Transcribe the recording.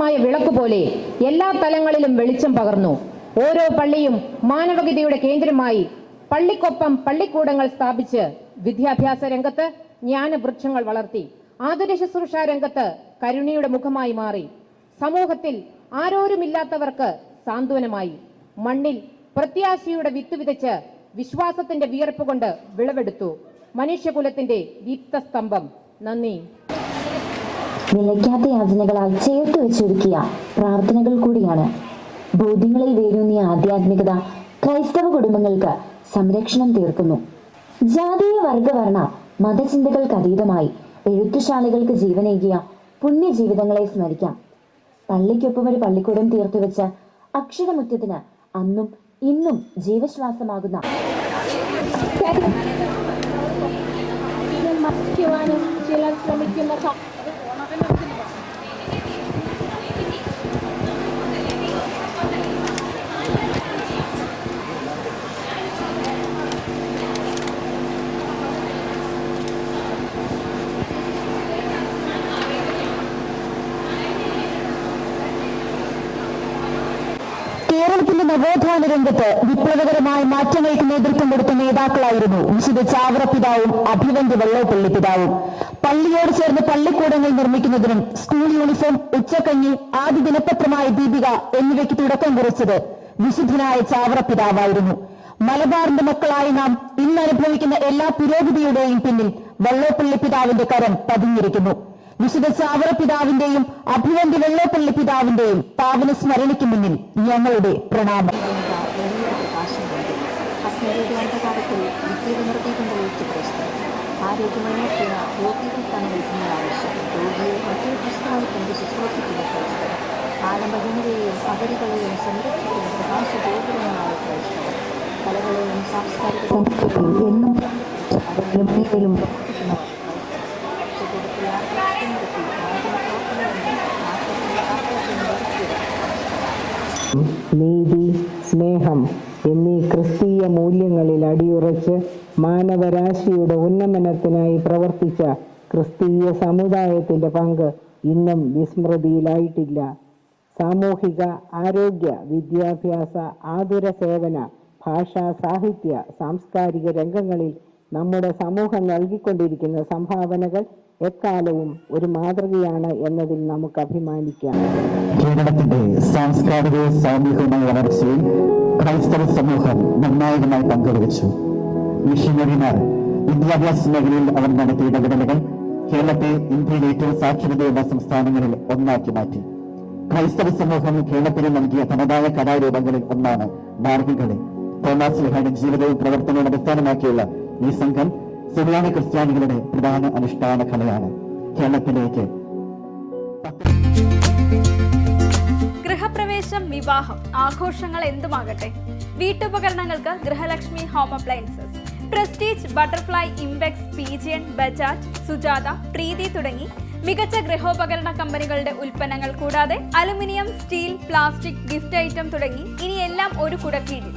പ്രകാശമായ വിളക്ക് പോലെ എല്ലാ തലങ്ങളിലും വെളിച്ചം പകർന്നു. ഓരോ പള്ളിയും മാനവികതയുടെ കേന്ദ്രമായി പള്ളിക്കൊപ്പം പള്ളിക്കൂടങ്ങൾ സ്ഥാപിച്ച് വിദ്യാഭ്യാസ രംഗത്ത് ജ്ഞാനവൃക്ഷങ്ങൾ വളർത്തി. ആതുര ശുശ്രൂഷ രംഗത്ത് കരുണയുടെ മുഖമായി മാറി. സമൂഹത്തിൽ ആരോരുമില്ലാത്തവർക്ക് സാന്ത്വനമായി. മണ്ണിൽ പ്രത്യാശയുടെ വിത്ത് വിതച്ച് വിശ്വാസത്തിന്റെ വിയർപ്പ് കൊണ്ട് വിളവെടുത്തു. മനുഷ്യകുലത്തിന്റെ ദീപ്തസ്തംഭം. നന്ദി. നിലയ്ക്കാത്ത യാചനകളാൽ ചേർത്ത് വെച്ചൊരുക്കിയ പ്രാർത്ഥനകൾ കൂടിയാണ്. ബോധ്യങ്ങളിൽ വേരൂന്നിയ ആധ്യാത്മികത ക്രൈസ്തവ കുടുംബങ്ങൾക്ക് സംരക്ഷണം തീർക്കുന്നു. ജാതീയ വർഗവർണ മതചിന്തകൾക്ക് അതീതമായി എഴുത്തുശാലകൾക്ക് ജീവനേകിയ പുണ്യജീവിതങ്ങളെ സ്മരിക്കാം. പള്ളിക്കൊപ്പം ഒരു പള്ളിക്കൂടം തീർത്തുവെച്ച അക്ഷരമുറ്റത്തിന് അന്നും ഇന്നും ജീവശ്വാസമാകുന്ന ചിലർ ശ്രമിക്കുന്ന സ- കേരളത്തിന്റെ നവോത്ഥാന രംഗത്ത് വിപ്ലവകരമായ മാറ്റങ്ങൾക്ക് നേതൃത്വം കൊടുത്ത നേതാക്കളായിരുന്നു വിശുദ്ധ ചാവറ പിതാവും അഭിവന്ദ് വെള്ളോപ്പള്ളി പിതാവും. പള്ളിയോട് ചേർന്ന് പള്ളിക്കൂടങ്ങൾ നിർമ്മിക്കുന്നതിനും സ്കൂൾ യൂണിഫോം ഉച്ചക്കഞ്ഞി ആദ്യ ദിനപത്രമായ ദീപിക എന്നിവയ്ക്ക് തുടക്കം കുറിച്ചത് വിശുദ്ധനായ ചാവറ പിതാവായിരുന്നു മലബാറിന്റെ മക്കളായ നാം ഇന്ന് അനുഭവിക്കുന്ന എല്ലാ പുരോഗതിയുടെയും പിന്നിൽ വെള്ളോപ്പള്ളി പിതാവിന്റെ കരം പതിഞ്ഞിരിക്കുന്നു. വിശുദ്ധ ചാവറ പിതാവിന്റെയും അഭിവന്തി വെള്ളപ്പള്ളി പിതാവിന്റെയും പാവന സ്മരണയ്ക്ക് മുന്നിൽ ഞങ്ങളുടെ പ്രണാമം. ആരോഗ്യമായ ആവശ്യം രോഗിയെ മറ്റൊരു കൊണ്ട് ശുശ്രൂഷിക്കുന്ന ക്രൈസ്തവർ അഗതികളെയും സംരക്ഷിക്കുന്ന പ്രകാശ ഗോപുരങ്ങളായ ക്രൈസ്തവർ. കലകളെയും സാംസ്കാരിക എന്നും പ്രവർത്തിക്കുന്നവർ നീതി സ്നേഹം എന്നീ ക്രിസ്തീയ മൂല്യങ്ങളിൽ അടിയുറച്ച് മാനവരാശിയുടെ ഉന്നമനത്തിനായി പ്രവർത്തിച്ച ക്രിസ്തീയ സമുദായത്തിന്റെ പങ്ക് ഇന്നും വിസ്മൃതിയിലായിട്ടില്ല. സാമൂഹിക ആരോഗ്യ വിദ്യാഭ്യാസ ആതുര സേവന ഭാഷാ സാഹിത്യ സാംസ്കാരിക രംഗങ്ങളിൽ നമ്മുടെ സമൂഹം നൽകിക്കൊണ്ടിരിക്കുന്ന സംഭാവനകൾ എക്കാലവും ഒരു മാതൃകയാണ് എന്നതിൽ നമുക്ക് അഭിമാനിക്കാം. കേരളത്തിന്റെ സാംസ്കാരികവും സാമൂഹികവുമായ വളർച്ചയിൽ ക്രൈസ്തവ സമൂഹം നിർണായകമായി പങ്കുവച്ചു മിഷനറിമാർ വിദ്യാഭ്യാസ മേഖലയിൽ അവർ നടത്തിയ ഇടപെടലുകൾ കേരളത്തെ ഇന്ത്യയിലെ ഏറ്റവും സാക്ഷരതയുള്ള സംസ്ഥാനങ്ങളിൽ ഒന്നാക്കി മാറ്റി. ക്രൈസ്തവ സമൂഹം കേരളത്തിന് നൽകിയ തനതായ കലാരൂപങ്ങളിൽ ഒന്നാണ് മാർഗംകളി. തോമാസ് ലഹാന്റെ ജീവിതവും പ്രവർത്തനവും അടിസ്ഥാനമാക്കിയുള്ള ഈ സംഘം സുറിയാനി ക്രിസ്ത്യാനികളുടെ പ്രധാന അനുഷ്ഠാന കലയാണ്. കേരളത്തിലേക്ക് ഗൃഹപ്രവേശം വിവാഹം ആഘോഷങ്ങൾ എന്തുമാകട്ടെ? വീട്ടുപകരണങ്ങൾക്ക് Grihalakshmi home appliances Prestige Butterfly ഇംബെക്സ് Pigeon Bajaj Sujata Preethi തുടങ്ങി മികച്ച ഗൃഹോപകരണ കമ്പനികളുടെ ഉൽപ്പന്നങ്ങൾ കൂടാതെ aluminium steel plastic gift item തുടങ്ങി ഇനിയെല്ലാം ഒരു കുടക്കീഴിൽ.